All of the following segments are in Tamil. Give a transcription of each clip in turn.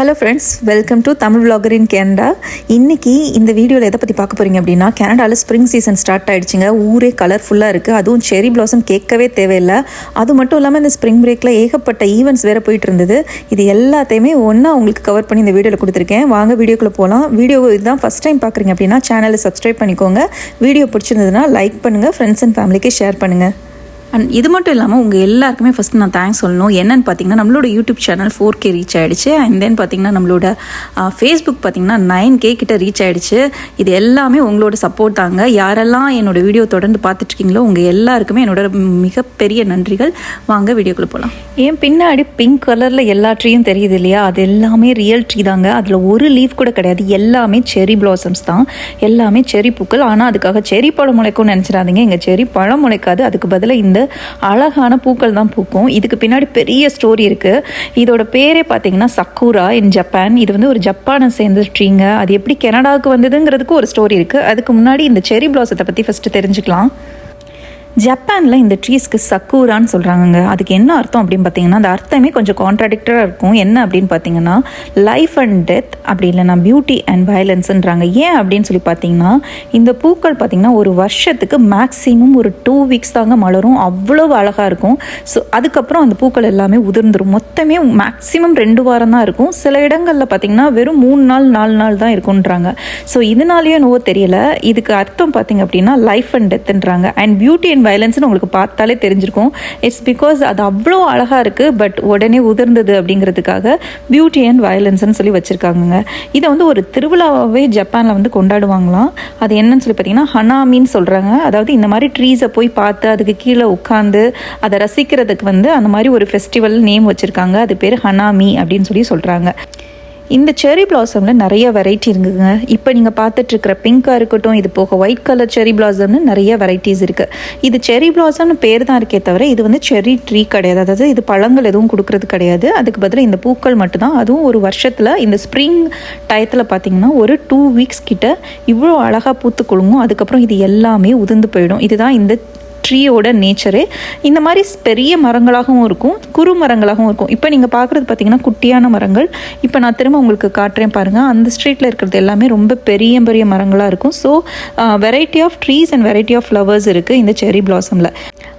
Hello friends welcome to Tamil vlogger in Canada இன்னைக்கு இந்த வீடியோவில் எதை பற்றி பார்க்க போகிறீங்க அப்படின்னா கேனடாவில் ஸ்ப்ரிங் சீசன் ஸ்டார்ட் ஆகிடுச்சிங்க ஊரே கலர்ஃபுல்லாக இருக்குது அதுவும் செரி பிளாசம் கேட்கவே தேவையில்லை. அது மட்டும் இல்லாமல் இந்த ஸ்ப்ரிங் பிரேக்கில் ஏகப்பட்ட ஈவெண்ட்ஸ் வேறு போயிட்டு இருந்தது. இது எல்லாத்தையுமே ஒன்றா உங்களுக்கு கவர் பண்ணி இந்த வீடியோவில் கொடுத்துருக்கேன். வாங்க வீடியோக்குள்ளே போகலாம் வீடியோ இதுதான் ஃபஸ்ட் டைம் பார்க்குறீங்க அப்படின்னா சேனலை சப்ஸ்கிரைப் பண்ணிக்கோங்க. வீடியோ பிடிச்சிருந்ததுன்னா லைக் பண்ணுங்கள் ஃப்ரெண்ட்ஸ் அண்ட் ஃபேமிலிக்கு ஷேர் பண்ணுங்கள் அண்ட் இது மட்டும் இல்லாமல் உங்கள் எல்லாருக்குமே ஃபஸ்ட் நான் தேங்க்ஸ் சொல்லணும். என்னென்னு பார்த்தீங்கன்னா நம்மளோட YouTube channel four K reach ஆகிடுச்சு அண்ட் தென் பார்த்தீங்கன்னா நம்மளோட ஃபேஸ்புக் பார்த்தீங்கன்னா நைன் கே கிட்ட ரீச் ஆகிடுச்சு இது எல்லாமே உங்களோட சப்போர்ட் தாங்க. யாரெல்லாம் என்னோடய வீடியோ தொடர்ந்து பார்த்துட்ருக்கீங்களோ உங்கள் எல்லாருக்குமே என்னோட மிகப்பெரிய நன்றிகள். வாங்க வீடியோக்குள்ளே போகலாம் ஏன் பின்னாடி பிங்க் கலரில் எல்லா ட்ரீயும் தெரியுது இல்லையா? அது எல்லாமே ரியல் ட்ரீ தாங்க. அதில் ஒரு லீஃப் கூட கிடையாது. எல்லாமே செரி பிளாசம்ஸ் தான். எல்லாமே செரி பூக்கள். ஆனால் அதுக்காக செரி பழம் முளைக்கும்னு நினச்சிடாதீங்க. இங்கே செரி பழம் முளைக்காது. அதுக்கு பதிலாக இந்த அழகான பூக்கள் தான் பூக்கும். இதுக்கு பின்னாடி பெரிய ஸ்டோரி இருக்குது இதோட பேரே பார்த்தீங்கன்னா சக்கூரா இன் ஜப்பான் இது வந்து ஒரு ஜப்பானை சேர்ந்த ட்ரீங்க அது எப்படி கனடாவுக்கு வந்ததுங்கிறதுக்கு ஒரு ஸ்டோரி இருக்குது அதுக்கு முன்னாடி இந்த செரி பிளாசத்தை பற்றி ஃபஸ்ட்டு தெரிஞ்சுக்கலாம். ஜப்பானில் இந்த ட்ரீஸ்க்கு சக்கூரான்னு சொல்கிறாங்கங்க அதுக்கு என்ன அர்த்தம் அப்படின்னு பார்த்தீங்கன்னா அந்த அர்த்தமே கொஞ்சம் கான்ட்ராடிக்டராக இருக்கும். என்ன அப்படின்னு பார்த்தீங்கன்னா லைஃப் அண்ட் டெத் அப்படி இல்லைனா பியூட்டி அண்ட் வயலன்ஸுன்றாங்க ஏன் அப்படின்னு சொல்லி பார்த்தீங்கன்னா இந்த பூக்கள் பார்த்தீங்கன்னா ஒரு வருஷத்துக்கு மேக்ஸிமம் ஒரு டூ வீக்ஸ் தாங்க மலரும். அவ்வளவு அழகாக இருக்கும். ஸோ அதுக்கப்புறம் அந்த பூக்கள் எல்லாமே உதிர்ந்துடும் மொத்தமே மேக்ஸிமம் ரெண்டு வாரம் தான் இருக்கும். சில இடங்களில் பார்த்தீங்கன்னா வெறும் மூணு நாள் நாலு நாள் தான் இருக்குன்றாங்க ஸோ இதனாலேயே நோவோ தெரியல. இதுக்கு அர்த்தம் பார்த்தீங்க அப்படின்னா லைஃப் அண்ட் டெத்துன்றாங்க அண்ட் பியூட்டி அண்ட் வயலன்ஸ்னு உங்களுக்கு பார்த்தாலே தெரிஞ்சிருக்கும். இட்ஸ் பிகாஸ் அது அவ்வளோ அழகாக இருக்குது பட் உடனே உதிர்ந்தது அப்படிங்கிறதுக்காக பியூட்டி அண்ட் வயலன்ஸ்னு சொல்லி வச்சுருக்காங்கங்க. இதை வந்து ஒரு திருவிழாவாகவே ஜப்பானில் வந்து கொண்டாடுவாங்களாம். அது என்னன்னு சொல்லி பார்த்தீங்கன்னா ஹனாமின்னு சொல்கிறாங்க அதாவது இந்த மாதிரி ட்ரீஸை போய் பார்த்து அதுக்கு கீழே உட்காந்து அதை ரசிக்கிறதுக்கு வந்து அந்த மாதிரி ஒரு ஃபெஸ்டிவல் நேம் வச்சுருக்காங்க. அது பேர் ஹனாமி அப்படின்னு சொல்லி சொல்கிறாங்க இந்த செரி பிளாசமில் நிறைய வெரைட்டி இருக்குங்க. இப்போ நீங்கள் பார்த்துட்ருக்கிற பிங்காக இருக்கட்டும் இது போக ஒயிட் கலர் செரி பிளாசம்னு நிறைய வெரைட்டிஸ் இருக்குது இது செரி பிளாசம்னு பேர் தான் இருக்கே தவிர இது வந்து செரி ட்ரீ கிடையாது. அதாவது இது பழங்கள் எதுவும் கொடுக்கறது கிடையாது. அதுக்கு பதிலாக இந்த பூக்கள் மட்டும்தான். அதுவும் ஒரு வருஷத்தில் இந்த ஸ்ப்ரிங் டயத்தில் பார்த்தீங்கன்னா ஒரு டூ வீக்ஸ் கிட்ட இவ்வளோ அழகாக பூத்து குலுங்கும். அதுக்கப்புறம் இது எல்லாமே உதிர்ந்து போயிடும். இதுதான் இந்த ட்ரீயோட நேச்சரு. இந்த மாதிரி பெரிய மரங்களாகவும் இருக்கும் குறு மரங்களாகவும் இருக்கும். இப்போ நீங்கள் பார்க்குறது பார்த்தீங்கன்னா குட்டியான மரங்கள். இப்போ நான் திரும்ப உங்களுக்கு காட்டுறேன் பாருங்கள் அந்த ஸ்ட்ரீட்டில் இருக்கிறது எல்லாமே ரொம்ப பெரிய பெரிய மரங்களாக இருக்கும். So variety of trees and variety of flowers இருக்குது இந்த செரி பிளாசமில்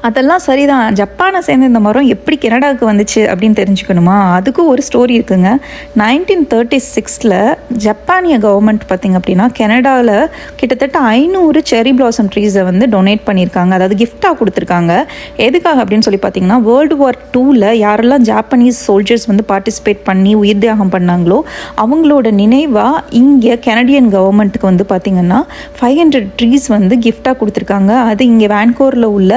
அதெல்லாம் சரிதான். ஜப்பானை சேர்ந்த இந்த மரம் எப்படி கனடாவுக்கு வந்துச்சு அப்படின்னு தெரிஞ்சுக்கணுமா? அதுக்கும் ஒரு ஸ்டோரி இருக்குங்க. நைன்டீன் தேர்ட்டி சிக்ஸில் ஜப்பானிய கவர்மெண்ட் பார்த்திங்க அப்படின்னா கனடாவில் கிட்டத்தட்ட ஐநூறு செரி பிளாசம் ட்ரீஸை வந்து டொனேட் பண்ணியிருக்காங்க. அதாவது கிஃப்ட் கிஃப்டாக கொடுத்துருக்காங்க. எதுக்காக அப்படின்னு சொல்லி பார்த்தீங்கன்னா வேர்ல்டு வார் டூவில் யாரெல்லாம் ஜாப்பனீஸ் சோல்ஜர்ஸ் வந்து பார்ட்டிசிபேட் பண்ணி உயிர் தியாகம் பண்ணாங்களோ அவங்களோட நினைவாக இங்கே கெனடியன் கவர்மெண்ட்டுக்கு வந்து பார்த்திங்கன்னா ஃபைவ் ஹண்ட்ரட் ட்ரீஸ் வந்து கிஃப்டாக கொடுத்துருக்காங்க. அது இங்கே வேன்கோரில் உள்ள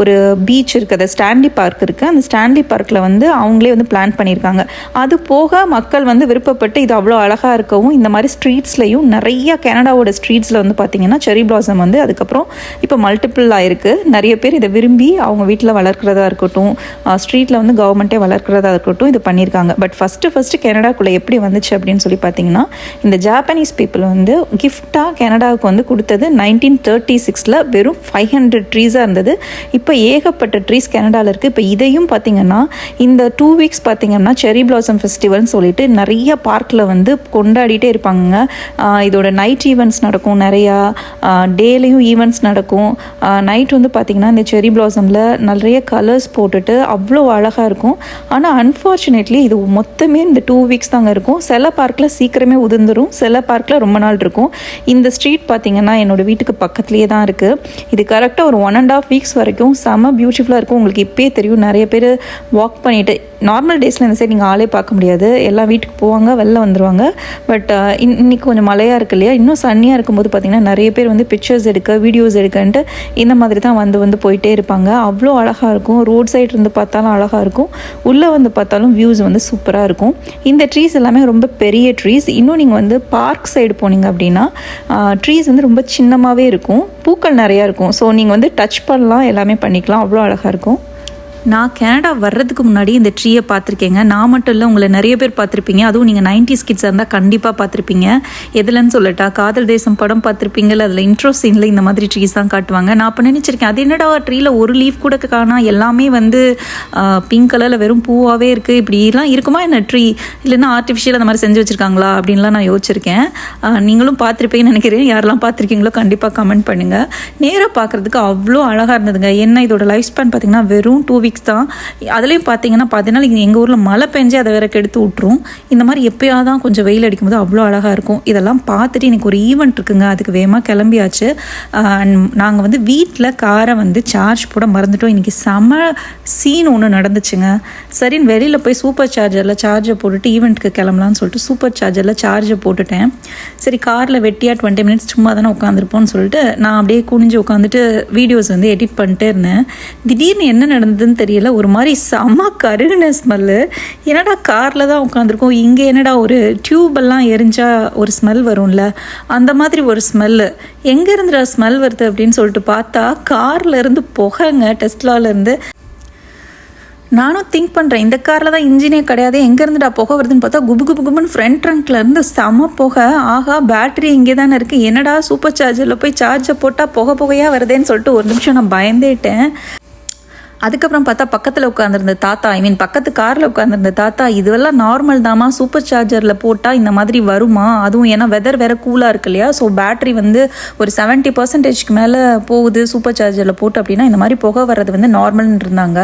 ஒரு பீச் இருக்குது அது ஸ்டான்லி பார்க் இருக்குது அந்த ஸ்டான்லி பார்க்கில் வந்து அவங்களே வந்து பிளான் பண்ணியிருக்காங்க. அது போக மக்கள் வந்து விருப்பப்பட்டு இது அவ்வளோ அழகாக இருக்கவும் இந்த மாதிரி ஸ்ட்ரீட்ஸ்லையும் நிறைய கனடாவோட ஸ்ட்ரீட்ஸில் வந்து பார்த்திங்கன்னா செரி பிளாசம் வந்து அதுக்கப்புறம் இப்போ மல்டிபிள் ஆயிருக்கு நிறைய பேர் இதை விரும்பி அவங்க வீட்டில் வளர்க்குறதா இருக்கட்டும் ஸ்ட்ரீட்டில் வந்து கவர்மெண்ட்டே வளர்க்குறதா இருக்கட்டும் இது பண்ணியிருக்காங்க. பட் ஃபஸ்ட்டு ஃபஸ்ட்டு கனடாக்குள்ளே எப்படி வந்துச்சு அப்படின்னு சொல்லி பார்த்தீங்கன்னா இந்த ஜாப்பனீஸ் பீப்புள் வந்து கிஃப்டாக கனடாவுக்கு வந்து கொடுத்தது நைன்டீன் தேர்ட்டி சிக்ஸில் வெறும் ஃபைவ் ஹண்ட்ரட் ட்ரீஸாக இருந்தது. இப்போ ஏகப்பட்ட ட்ரீஸ் கனடாவில் இருக்குது இப்போ இதையும் பார்த்தீங்கன்னா இந்த டூ வீக்ஸ் பார்த்தீங்கன்னா செரி பிளாசம் ஃபெஸ்டிவல்னு சொல்லிட்டு நிறைய பார்க்கில் வந்து கொண்டாடிட்டே இருப்பாங்க இதோட நைட் ஈவெண்ட்ஸ் நடக்கும் நிறையா. டேலையும் ஈவெண்ட்ஸ் நடக்கும். நைட் வந்து பார்த்திங்கன்னா இந்த செரி பிளாசமில் நிறைய கலர்ஸ் போட்டுட்டு அவ்வளோ அழகாக இருக்கும். ஆனால் அன்ஃபார்ச்சுனேட்லி இது மொத்தமே இந்த டூ வீக்ஸ் தாங்க இருக்கும். சில பார்க்கில் சீக்கிரமே உதிர்ந்துரும். சில பார்க்கில் ரொம்ப நாள் இருக்கும். இந்த ஸ்ட்ரீட் பார்த்திங்கன்னா என்னோட வீட்டுக்கு பக்கத்துலேயே தான் இருக்குது இது கரெக்டாக ஒரு ஒன் அண்ட் ஆஃப் வீக்ஸ் வரைக்கும் செம பியூட்டிஃபுல்லாக இருக்கும். உங்களுக்கு இப்போயே தெரியும். நிறைய பேர் வாக் பண்ணிட்டு நார்மல் டேஸில் இந்த சைடு நீங்கள் ஆளே பார்க்க முடியாது. எல்லாம் வீட்டுக்கு போவாங்க வெளில வந்துடுவாங்க பட் இன்னைக்கு கொஞ்சம் மழையாக இருக்கு இல்லையா? இன்னும் சன்னியாக இருக்கும்போது பார்த்திங்கன்னா நிறைய பேர் வந்து பிக்சர்ஸ் எடுக்க வீடியோஸ் எடுக்கன்ட்டு இந்த மாதிரி தான் வந்து வந்து போயிட்டே இருப்பாங்க. அவ்வளோ அழகாக இருக்கும். ரோட் சைடு இருந்து பார்த்தாலும் அழகாக இருக்கும். உள்ளே வந்து பார்த்தாலும் வியூஸ் வந்து சூப்பராக இருக்கும். இந்த ட்ரீஸ் எல்லாமே ரொம்ப பெரிய ட்ரீஸ் இன்னும் நீங்கள் வந்து பார்க் சைடு போனீங்க அப்படின்னா ட்ரீஸ் வந்து ரொம்ப சின்னமாகவே இருக்கும். பூக்கள் நிறையா இருக்கும். ஸோ நீங்கள் வந்து டச் பண்ணலாம். எல்லாமே பண்ணிக்கலாம். அவ்வளோ அழகாக இருக்கும். நான் கனடா வர்றதுக்கு முன்னாடி இந்த ட்ரீயை பார்த்துருக்கேங்க. நான் மட்டும் இல்லை உங்களை நிறைய பேர் பார்த்துருப்பீங்க. அதுவும் நீங்கள் நைன்டிஸ் கிட்ஸாக இருந்தால் கண்டிப்பாக பார்த்துருப்பீங்க. எதுலன்னு சொல்லட்டா காதல் தேசம் படம் பார்த்துருப்பீங்கல்ல அதில் இன்ட்ரோ சீனில் இந்த மாதிரி ட்ரீஸ் தான் காட்டுவாங்க. நான் அப்போ நினச்சிருக்கேன் அது என்னடா ட்ரீயில் ஒரு லீஃப் கூட காணா எல்லாமே வந்து பிங்க் கலரில் வெறும் பூவாகவே இருக்குது இப்படிலாம் இருக்குமா என்ன ட்ரீ இல்லைன்னா ஆர்டிஃபிஷியல் அந்த மாதிரி செஞ்சு வச்சுருக்காங்களா? அப்படின்லாம் நான் யோசிச்சிருக்கேன். நீங்களும் பார்த்துருப்பீங்கன்னு நினைக்கிறேன். யாரெல்லாம் பார்த்துருக்கீங்களோ கண்டிப்பாக கமெண்ட் பண்ணுங்கள் நேராக பார்க்குறதுக்கு அவ்வளோ அழகாக இருந்ததுங்க. என்ன இதோட லைஃப் ஸ்பேன் பார்த்தீங்கன்னா வெறும் டூ வீக் வீக்ஸ் தான் அதுலேயும் பார்த்தீங்கன்னா பார்த்தீங்கன்னா இங்கே எங்கள் ஊரில் மழை பெஞ்சு அதை வேற கெடுத்து விட்ரும் இந்த மாதிரி எப்பயாவது தான் கொஞ்சம் வெயில் அடிக்கும்போது அவ்வளோ அழகாக இருக்கும். இதெல்லாம் பார்த்துட்டு எனக்கு ஒரு ஈவெண்ட் இருக்குங்க. அதுக்கு வேகமாக கிளம்பியாச்சு. நாங்கள் வந்து வீட்டில் காரை வந்து சார்ஜ் போட மறந்துட்டோம். இன்றைக்கி செம சீன் ஒன்று நடந்துச்சுங்க. சரின்னு வெளியில் போய் சூப்பர் சார்ஜரில் சார்ஜை போட்டுட்டு ஈவெண்ட்டுக்கு கிளம்பலான்னு சொல்லிட்டு சூப்பர் சார்ஜரில் சார்ஜை போட்டுட்டேன். சரி காரில் வெட்டியாக டுவெண்ட்டி மினிட்ஸ் சும்மா தானே உட்காந்துருப்போம்னு சொல்லிட்டு நான் அப்படியே குனிஞ்சு உட்காந்துட்டு வீடியோஸ் வந்து எடிட் பண்ணிட்டே இருந்தேன். திடீர்னு என்ன நடந்ததுன்னு தெரியல. ஒரு மாதிரி செம்ம கருகுன ஸ்மெல்லு என்னடா காரில் தான் உட்காந்துருக்கோம் இங்கே என்னடா ஒரு டியூபெல்லாம் எரிஞ்சால் ஒரு ஸ்மெல் வரும்ல? அந்த மாதிரி ஒரு ஸ்மெல்லு எங்கேருந்துடா ஸ்மெல் வருது அப்படின்னு சொல்லிட்டு பார்த்தா கார்லேருந்து புகைங்க டெஸ்ட்லால இருந்து. நானும் திங்க் பண்ணுறேன் இந்த காரில் தான் இன்ஜினே கிடையாது. எங்கேருந்துடா புகை வருதுன்னு பார்த்தா குபு குபு குபுன்னு ஃப்ரண்ட் ட்ரங்க்லேருந்து செம புகை. ஆகா பேட்டரி இங்கே தானே இருக்குது என்னடா சூப்பர் சார்ஜரில் போய் சார்ஜை போட்டால் புகை புகையாக வருதேன்னு சொல்லிட்டு ஒரு நிமிஷம் நான் பயந்தேட்டேன். அதுக்கப்புறம் பார்த்தா பக்கத்தில் உட்காந்துருந்த தாத்தா ஐ மீன் பக்கத்து காரில் உட்காந்துருந்த தாத்தா இதுவெல்லாம் நார்மல் தாமா சூப்பர் சார்ஜரில் போட்டால் இந்த மாதிரி வருமா? அதுவும் ஏன்னா வெதர் வேற கூலாக இருக்கு இல்லையா? ஸோ பேட்டரி வந்து ஒரு செவன்ட்டி பர்சன்டேஜ்க்கு மேலே போகுது சூப்பர் சார்ஜரில் போட்டு அப்படின்னா இந்த மாதிரி புகை வர்றது வந்து நார்மல்னு இருந்தாங்க.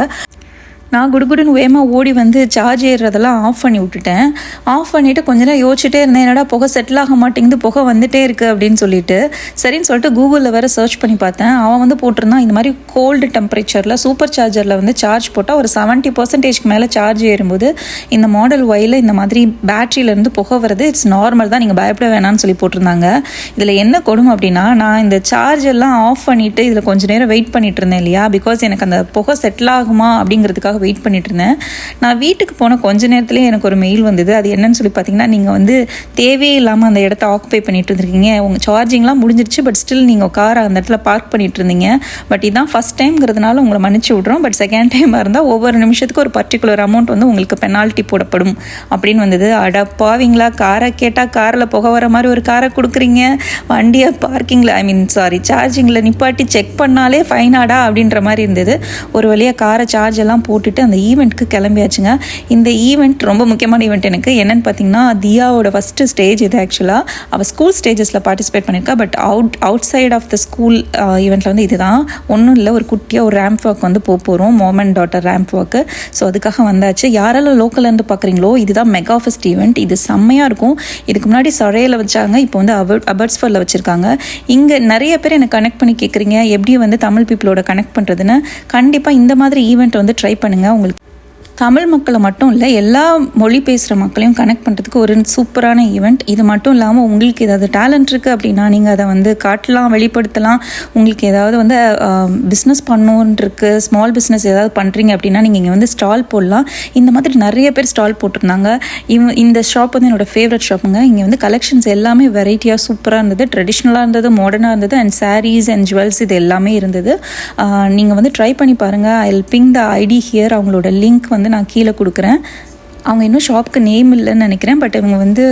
நான் குடுகுடுன்னு வேகமாக ஓடி வந்து சார்ஜ் ஏறுறதெல்லாம் ஆஃப் பண்ணி விட்டுட்டேன். ஆஃப் பண்ணிவிட்டு கொஞ்ச நேரம் யோசிச்சுட்டே இருந்தேன். என்னடா புகை செட்டில் ஆக மாட்டேங்குது புகை வந்துட்டே இருக்குது அப்படின்னு சொல்லிட்டு. சரின்னு சொல்லிட்டு கூகுளில் வேறு சர்ச் பண்ணி பார்த்தேன். அவன் வந்து போட்டிருந்தான் இந்த மாதிரி கோல்டு டெம்பரேச்சரில் சூப்பர் சார்ஜரில் வந்து சார்ஜ் போட்டால் ஒரு செவன்ட்டி பர்சன்டேஜ்க்கு மேலே சார்ஜ் ஏறும்போது இந்த மாடல் ஒயில் இந்த மாதிரி பேட்டரியிலேருந்து புகை வருது. இட்ஸ் நார்மல் தான் நீங்கள் பயப்பட வேணாம்னு சொல்லி போட்டிருந்தாங்க. இதில் என்ன கொடுமை அப்படின்னா நான் இந்த சார்ஜ் எல்லாம் ஆஃப் பண்ணிவிட்டு இதில் கொஞ்ச நேரம் வெயிட் பண்ணிட்டு இருந்தேன் இல்லையா? பிகாஸ் எனக்கு அந்த புகை செட்டில் ஆகுமா அப்படிங்கிறதுக்காக வெயிட் பண்ணிட்டு இருந்தேன் நான் வீட்டுக்கு போன கொஞ்ச நேரத்துலேயே எனக்கு ஒரு மெயில் வந்தது. அது என்னன்னு சொல்லி பார்த்தீங்கன்னா நீங்கள் வந்து தேவையே இல்லாமல் அந்த இடத்த ஆக்குப்பை பண்ணிட்டு இருந்திருக்கீங்க. உங்கள் சார்ஜிங்லாம் முடிஞ்சிருச்சு பட் ஸ்டில் நீங்கள் காரை அந்த இடத்துல பார்க் பண்ணிட்டு இருந்தீங்க. பட் இதான் ஃபஸ்ட் டைம்ங்கிறதுனால உங்களை மன்னிச்சு விட்றோம். பட் செகண்ட் டைமாக இருந்தால் ஒவ்வொரு நிமிஷத்துக்கு ஒரு பர்டிகுலர் அமௌண்ட் வந்து உங்களுக்கு பெனால்ட்டி போடப்படும். அப்படின்னு வந்தது. அடப்பாவீங்களா காரை கேட்டால் காரில் புகை வர மாதிரி ஒரு காரை கொடுக்குறீங்க. வண்டியை பார்க்கிங்கில் ஐ மீன் சாரி சார்ஜிங்கில் நிப்பாட்டி செக் பண்ணாலே ஃபைனாடா அப்படின்ற மாதிரி இருந்தது. ஒரு வழியாக காரை சார்ஜ் எல்லாம் போட்டுட்டு அந்த ஈவெண்ட்க்கு கிளம்பியாச்சுங்க. இந்த ஈவெண்ட் ரொம்ப முக்கியமான ஈவெண்ட் எனக்கு. என்னென்னு பார்த்தீங்கன்னா தியாவோட ஃபஸ்ட்டு ஸ்டேஜ் இது ஆக்சுவலாக அவள் ஸ்கூல் ஸ்டேஜஸில் பார்ட்டிசிபேட் பண்ணியிருக்கா but out outside of the school ஈவெண்ட்டில் வந்து இதுதான். ஒன்றும் இல்லை ஒரு குட்டியாக ஒரு ரேம்ப் ஒர்க் வந்து போக போகிறோம் mom and daughter ramp walk so அதுக்காக வந்தாச்சு. யாரெல்லாம் லோக்கல்லேருந்து பார்க்குறீங்களோ இதுதான் மெகா ஃபெஸ்ட் ஈவெண்ட் இது செம்மையாக இருக்கும். இதுக்கு முன்னாடி சரையில் வச்சாங்க. இப்போ வந்து அபர்ட் அபர்ட்ஸ்ஃபரில் வச்சுருக்காங்க. இங்கே நிறைய பேர் எனக்கு கனெக்ட் பண்ணி கேட்குறீங்க எப்படி வந்து தமிழ் பீப்புளோட கனெக்ட் பண்ணுறதுன்னு கண்டிப்பாக இந்த மாதிரி ஈவெண்ட் வந்து ட்ரை பண்ணுங்கள் உங்களுக்கு தமிழ் மக்களை மட்டும் இல்லை எல்லா மொழி பேசுகிற மக்களையும் கனெக்ட் பண்ணுறதுக்கு ஒரு சூப்பரான ஈவெண்ட் இது மட்டும் இல்லாமல் உங்களுக்கு ஏதாவது டேலண்ட் இருக்குது அப்படின்னா நீங்கள் அதை வந்து காட்டலாம் வெளிப்படுத்தலாம். உங்களுக்கு ஏதாவது வந்து பிஸ்னஸ் பண்ணுன்றிருக்கு ஸ்மால் பிஸ்னஸ் ஏதாவது பண்ணுறீங்க அப்படின்னா நீங்கள் இங்கே வந்து ஸ்டால் போடலாம். இந்த மாதிரி நிறைய பேர் ஸ்டால் போட்டிருந்தாங்க. இவ் இந்த ஷாப் வந்து என்னோடய ஃபேவரட் ஷாப்புங்க இங்கே வந்து கலெக்ஷன்ஸ் எல்லாமே வெரைட்டியாக சூப்பராக இருந்தது. ட்ரெடிஷ்னலாக இருந்தது மாடர்னாக இருந்தது அண்ட் சாரீஸ் அண்ட் ஜுவல்ஸ் இது எல்லாமே இருந்தது. நீங்கள் வந்து ட்ரை பண்ணி பாருங்கள் I ping the ID here அவங்களோட லிங்க் வந்து நான் கீழே கொடுக்குறேன். அவங்க இன்னும் ஷாப்க்கு நேம் இல்லைன்னு நினைக்கிறேன். பட் இவங்க வந்து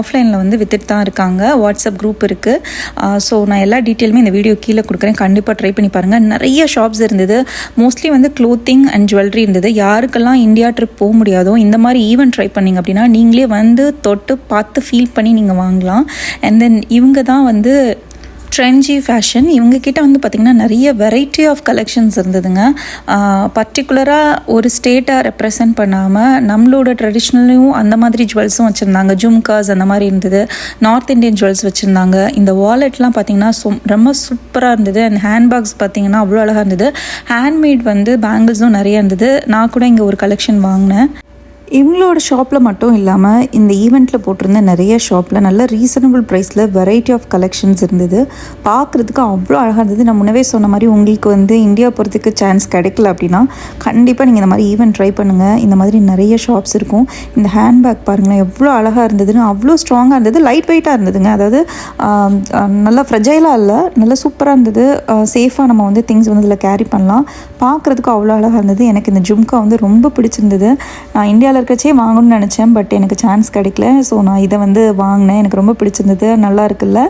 ஆஃப்லைனில் வந்து வித்துட்டு தான் இருக்காங்க. வாட்ஸ்அப் குரூப் இருக்குது ஸோ நான் எல்லா டீட்டெயிலுமே இந்த வீடியோ கீழே கொடுக்குறேன். கண்டிப்பாக ட்ரை பண்ணி பாருங்கள் நிறைய ஷாப்ஸ் இருந்தது. மோஸ்ட்லி வந்து க்ளோத்திங் அண்ட் ஜுவல்லரி இருந்தது. யாருக்கெல்லாம் இந்தியா ட்ரிப் போக முடியாதோ இந்த மாதிரி ஈவெண்ட் ட்ரை பண்ணிங்க அப்படின்னா நீங்களே வந்து தொட்டு பார்த்து ஃபீல் பண்ணி நீங்கள் வாங்கலாம். அண்ட் தென் இவங்க தான் வந்து ட்ரெஞ்சி ஃபேஷன் இவங்கக்கிட்ட வந்து பார்த்திங்கன்னா நிறைய வெரைட்டி ஆஃப் கலெக்ஷன்ஸ் இருந்ததுங்க. பர்டிகுலராக ஒரு ஸ்டேட்டை ரெப்ரசன்ட் பண்ணாமல் நம்மளோட ட்ரெடிஷ்னலையும் அந்த மாதிரி ஜுவல்ஸும் வச்சுருந்தாங்க. ஜும்காஸ் அந்த மாதிரி இருந்தது. நார்த் இந்தியன் ஜுவல்ஸ் வச்சுருந்தாங்க. இந்த வாலெட்லாம் பார்த்திங்கன்னா சும் ரொம்ப சூப்பராக இருந்தது. அண்ட் ஹேண்ட்பேக்ஸ் பார்த்திங்கன்னா அவ்வளோ அழகாக இருந்தது. ஹேண்ட்மேட் வந்து பேங்கிள்ஸும் நிறைய இருந்தது. நான் கூட இங்கே ஒரு கலெக்ஷன் வாங்கினேன். இவங்களோட ஷாப்பில் மட்டும் இல்லாமல் இந்த ஈவெண்ட்டில் போட்டிருந்த நிறைய ஷாப்பில் நல்ல ரீசனபிள் ப்ரைஸில் வெரைட்டி ஆஃப் கலெக்ஷன்ஸ் இருந்தது. பார்க்குறதுக்கு அவ்வளோ அழகாக இருந்தது. நான் முன்னவே சொன்ன மாதிரி உங்களுக்கு வந்து இந்தியா போகிறதுக்கு சான்ஸ் கிடைக்கல அப்படின்னா கண்டிப்பாக நீங்கள் இந்த மாதிரி ஈவெண்ட் ட்ரை பண்ணுங்கள் இந்த மாதிரி நிறைய ஷாப்ஸ் இருக்கும். இந்த ஹேண்ட்பேக் பாருங்களேன் எவ்வளோ அழகாக இருந்ததுன்னு அவ்வளோ ஸ்ட்ராங்காக இருந்தது. லைட் வெயிட்டாக இருந்ததுங்க. அதாவது நல்லா ஃப்ரெஜைலாக இல்லை நல்லா சூப்பராக இருந்தது. சேஃபாக நம்ம வந்து திங்ஸ் வந்து இதில் கேரி பண்ணலாம். பார்க்குறதுக்கு அவ்வளோ அழகாக இருந்தது. எனக்கு இந்த ஜும்கா வந்து ரொம்ப பிடிச்சிருந்தது. நான் இந்தியாவில் இருக்கச்சே வாங்கணும்னு நினச்சேன் பட் எனக்கு சான்ஸ் கிடைக்கல. ஸோ நான் இதை வந்து வாங்கினேன். எனக்கு ரொம்ப பிடிச்சிருந்தது. நல்லா இருக்குல்ல.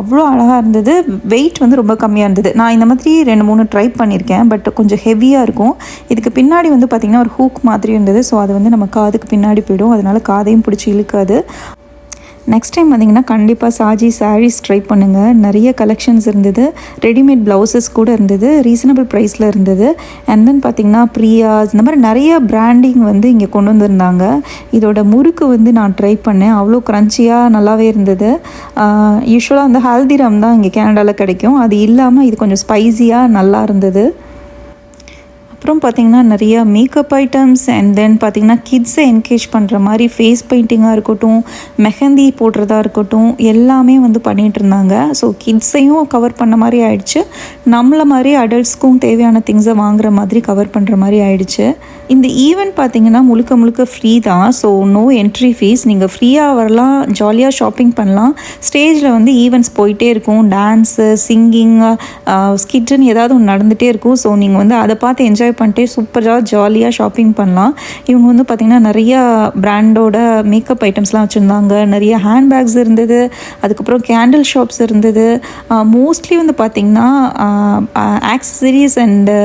அவ்வளோ அழகாக இருந்தது. வெயிட் வந்து ரொம்ப கம்மியாக இருந்தது. நான் இந்த மாதிரி ரெண்டு மூணு ட்ரை பண்ணியிருக்கேன் பட் கொஞ்சம் ஹெவியாக இருக்கும். இதுக்கு பின்னாடி வந்து பார்த்திங்கன்னா ஒரு ஹூக் மாதிரி இருந்தது. ஸோ அது வந்து நம்ம காதுக்கு பின்னாடி போயிடும். அதனால காதையும் பிடிச்சி இழுக்காது. நெக்ஸ்ட் டைம் வந்தீங்கன்னா கண்டிப்பாக சாஜி சாரீஸ் ட்ரை பண்ணுங்கள் நிறைய கலெக்ஷன்ஸ் இருந்தது. ரெடிமேட் ப்ளவுசஸ் கூட இருந்தது. ரீசனபிள் ப்ரைஸில் இருந்தது. அண்ட் தென் பார்த்தீங்கன்னா ப்ரியாஸ் இந்த மாதிரி நிறைய பிராண்டிங் வந்து இங்கே கொண்டு வந்திருந்தாங்க. இதோட முறுக்கு வந்து நான் ட்ரை பண்ணேன். அவ்வளோ க்ரன்ச்சியாக நல்லாவே இருந்தது. யூஸ்வலாக அந்த ஹல்திராம் தான் இங்கே கேனடாவில் கிடைக்கும். அது இல்லாமல் இது கொஞ்சம் ஸ்பைஸியாக நல்லா இருந்தது. அப்புறம் பார்த்தீங்கன்னா நிறையா மேக்கப் ஐட்டம்ஸ் அண்ட் தென் பார்த்திங்கன்னா கிட்ஸை என்கேஜ் பண்ணுற மாதிரி ஃபேஸ் பெயிண்டிங்காக இருக்கட்டும் மெஹந்தி போடுறதா இருக்கட்டும் எல்லாமே வந்து பண்ணிகிட்டு இருந்தாங்க. ஸோ கிட்ஸையும் கவர் பண்ண மாதிரி ஆயிடுச்சு. நம்மள மாதிரி அடல்ட்ஸ்க்கும் தேவையான திங்ஸை வாங்குற மாதிரி கவர் பண்ணுற மாதிரி ஆயிடுச்சு. இந்த ஈவெண்ட் பார்த்தீங்கன்னா முழுக்க முழுக்க ஃப்ரீ தான். ஸோ நோ என்ட்ரி ஃபீஸ் நீங்கள் ஃப்ரீயாக வரலாம் ஜாலியாக ஷாப்பிங் பண்ணலாம். ஸ்டேஜில் வந்து ஈவெண்ட்ஸ் போயிட்டே இருக்கும். டான்ஸு சிங்கிங் ஸ்கிட்டுன்னு ஏதாவது ஒன்று நடந்துகிட்டே இருக்கும். ஸோ நீங்கள் வந்து அதை பார்த்து என்ஜாய் பண்ணிட்டே சூப்பராக ஜாலியாக ஷாப்பிங் பண்ணலாம். இவங்க வந்து பார்த்திங்கன்னா நிறையா பிராண்டோட மேக்கப் ஐட்டம்ஸ்லாம் வச்சுருந்தாங்க. நிறைய ஹேண்ட்பேக்ஸ் இருந்தது. அதுக்கப்புறம் கேண்டில் ஷாப்ஸ் இருந்தது. மோஸ்ட்லி வந்து பார்த்திங்கன்னா ஆக்சசரிஸ் அண்டு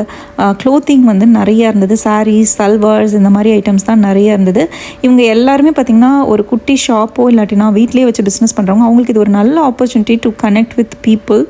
க்ளோத்திங் வந்து நிறையா இருந்தது. சாரீஸ் சல்வார்ஸ் இந்த மாதிரி ஐட்டம்ஸ் தான் நிறைய இருந்தது. இவங்க எல்லாருமே பார்த்திங்கன்னா ஒரு குட்டி ஷாப்போ இல்லாட்டினா வீட்லேயே வச்சு பிஸ்னஸ் பண்ணுறவங்க அவங்களுக்கு இது ஒரு நல்ல opportunity to connect with people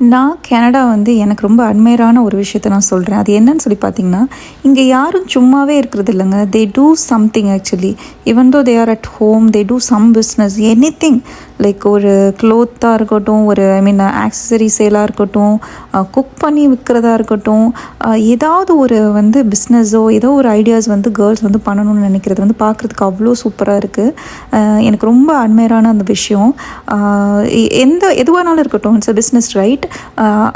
நான் கனடா வந்து எனக்கு ரொம்ப அண்மையரான ஒரு விஷயத்த நான் சொல்கிறேன் அது என்னன்னு சொல்லி பார்த்தீங்கன்னா இங்கே யாரும் சும்மாவே இருக்கிறது இல்லைங்க. They do something actually even though they are at home they do some business anything like ஒரு க்ளோத்தாக இருக்கட்டும் ஒரு ஐ மீன் ஆக்சசரி சேலாக இருக்கட்டும் uh, குக் பண்ணி விற்கிறதா இருக்கட்டும் uh, ஏதாவது ஒரு வந்து பிஸ்னஸோ ஏதோ ஒரு ஐடியாஸ் வந்து கேர்ள்ஸ் வந்து பண்ணணும்னு நினைக்கிறது வந்து பார்க்குறதுக்கு அவ்வளோ சூப்பராக இருக்குது uh, எனக்கு ரொம்ப அன்மையரான அந்த விஷயம். எந்த எதுவானாலும் இருக்கட்டும் இட்ஸ் அ பிஸ்னஸ் ரைட்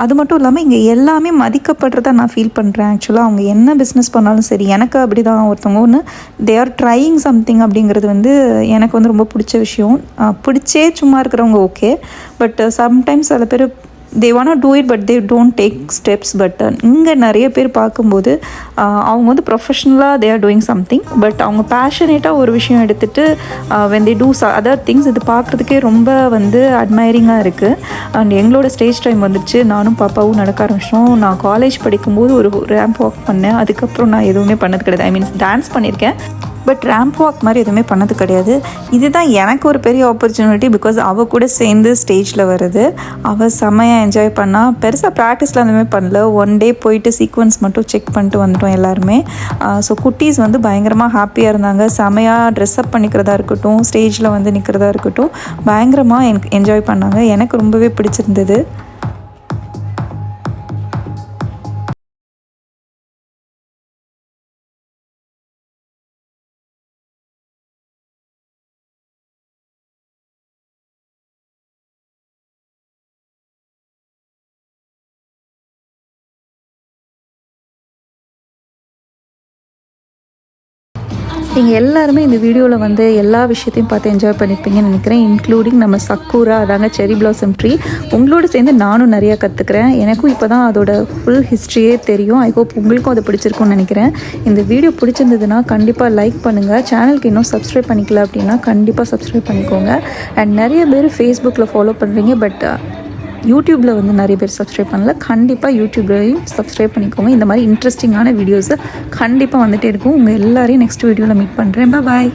அது மட்டும் இல்லாமல் இங்கே எல்லாமே மதிக்கப்படுறதா நான் ஃபீல் பண்ணுறேன் ஆக்சுவலாக அவங்க என்ன பிஸ்னஸ் பண்ணாலும் சரி எனக்கு அப்படி தான் ஒருத்தவங்க. ஒன்று தே ஆர் ட்ரையிங் சம்திங் அப்படிங்கிறது வந்து எனக்கு வந்து ரொம்ப பிடிச்ச விஷயம். பிடிச்சே சும்மா இருக்கிறவங்க ஓகே பட் சம்டைம்ஸ் சில பேர் they want to it but they don't take steps but இங்கே நிறைய பேர் பார்க்கும்போது uh, அவங்க வந்து ப்ரொஃபஷ்னலாக they are doing something but அவங்க பேஷனேட்டாக ஒரு விஷயம் எடுத்துகிட்டு when they do other things இது பார்க்குறதுக்கே ரொம்ப வந்து அட்மைரிங்காக இருக்குது அண்ட் எங்களோட ஸ்டேஜ் டைம் வந்துச்சு. நானும் பாப்பாவும் நடக்க ஆரம்பிச்சோம் நான் காலேஜ் படிக்கும்போது ஒரு ரேம்ப் வாக் பண்ணேன். அதுக்கப்புறம் நான் எதுவுமே பண்ணது கிடையாது. ஐ மீன்ஸ் டான்ஸ் பண்ணியிருக்கேன் பட் ரேம்ப் வாக் மாதிரி எதுவுமே பண்ணது கிடையாது. இதுதான் எனக்கு ஒரு பெரிய ஆப்பர்ச்சுனிட்டி பிகாஸ் அவள் கூட சேர்ந்து ஸ்டேஜில் வருது அவள் செம்மையாக என்ஜாய் பண்ணா. பெருசாக ப்ராக்டிஸில் அந்தமாதிரி பண்ணல. ஒன் டே போயிட்டு சீக்வன்ஸ் மட்டும் செக் பண்ணிட்டு வந்துட்டோம் எல்லாருமே. ஸோ குட்டீஸ் வந்து பயங்கரமாக ஹாப்பியாக இருந்தாங்க. செமையாக ட்ரெஸ்அப் பண்ணிக்கிறதா இருக்கட்டும் ஸ்டேஜில் வந்து நிற்கிறதா இருக்கட்டும் பயங்கரமாக என் என்ஜாய் பண்ணாங்க. எனக்கு ரொம்பவே பிடிச்சிருந்தது. நீங்கள் எல்லாருமே இந்த வீடியோவில் வந்து எல்லா விஷயத்தையும் பார்த்து என்ஜாய் பண்ணியிருப்பீங்கன்னு நினைக்கிறேன் இன்க்ளூடிங் நம்ம சக்கூரா அதாங்க செரி பிளாசம் ட்ரீ உங்களோட சேர்ந்து நானும் நிறையா கற்றுக்கிறேன் எனக்கும் இப்போ தான் அதோட ஃபுல் ஹிஸ்ட்ரியே தெரியும். ஐ ஹோப் உங்களுக்கும் அது பிடிச்சிருக்கும்னு நினைக்கிறேன். இந்த வீடியோ பிடிச்சிருந்ததுன்னா கண்டிப்பாக லைக் பண்ணுங்கள் சேனலுக்கு இன்னும் சப்ஸ்கிரைப் பண்ணிக்கல அப்படின்னா கண்டிப்பாக சப்ஸ்கிரைப் பண்ணிக்கோங்க. அண்ட் நிறைய பேர் ஃபேஸ்புக்கில் ஃபாலோ பண்ணுறீங்க பட் யூடியூப்பில் வந்து நிறைய பேர் சப்ஸ்கிரைப் பண்ணல. கண்டிப்பாக யூடியூப்லையும் சப்ஸ்கிரைப் பண்ணிக்கோங்க. இந்த மாதிரி இன்ட்ரெஸ்டிங்கான வீடியோஸை கண்டிப்பாக வந்துகிட்டே இருக்கும். உங்கள் எல்லாரையும் நெக்ஸ்ட் வீடியோவில் மீட் பண்ணுறேன் பாய்